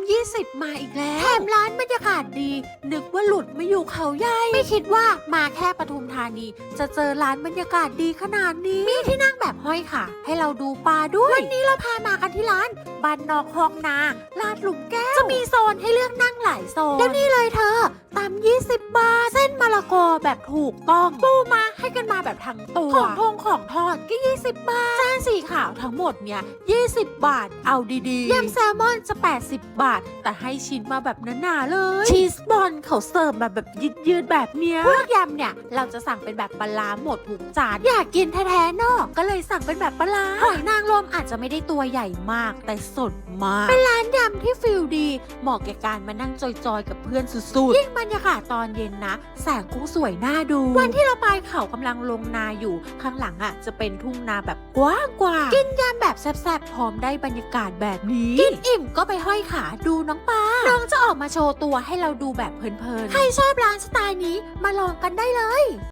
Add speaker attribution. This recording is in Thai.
Speaker 1: ำ20 มาอีกแล้ว แถมร้านบรรยากาศดี นึกว่าหลุดมาอยู่เขาใหญ่ ไม่คิดว่ามาแค่ปทุมธานี จะเจอร้านบรรยากาศดีขนาดนี้ มีที่นั่งแบบห้อยค่ะ ให้เราดูปลาด้วย วันนี้เราพามากันที่ร้านบ้านนอกคลองนา ลาดหลุมแก้ว จะมีโซนให้เลือกนั่งหลายโซน แล้วนี่เลยเธอตำ20 บาทเส้นมะละก อแบบถูกต้องปูมาให้กันมาแบบทั้งตัว ของทงของทอดก็20 บาทจานสีขาวทั้งหมดเนี่ย20 บาทเอาดีๆยำแซลมอนจะ 80 บาท แต่ให้ชิ้นมาแบบหนาๆเลย ชีสบอลเขาเสิร์ฟมาแบบยืดๆแบบเนี้ยพวกยำเนี่ยเราจะสั่งเป็นแบบปลาร้าหมดทุกจานอยากกินแท้ๆเนอะก็เลยสั่งเป็นแบบปลาร้าหอยนางรมอาจจะไม่ได้ตัวใหญ่มากแต่สดมากเป็นร้านยำที่ฟิลดีเหมาะแก่การมานั่งจอยๆกับเพื่อนสุดๆยิ่งบรรยากาศตอนเย็นนะ แสงกุ้งสวยน่าดู วันที่เราไปเขากำลังลงนาอยู่ข้างหลังอะ จะเป็นทุ่งนาแบบกว้างกว่ากินยำแบบแซ่บๆพร้อมได้บรรยากาศแบบนี้กินอิ่มก็ไปห้อยขาดูน้องปลาน้องจะออกมาโชว์ตัวให้เราดูแบบเพลินๆใครชอบร้านสไตล์นี้มาลองกันได้เลย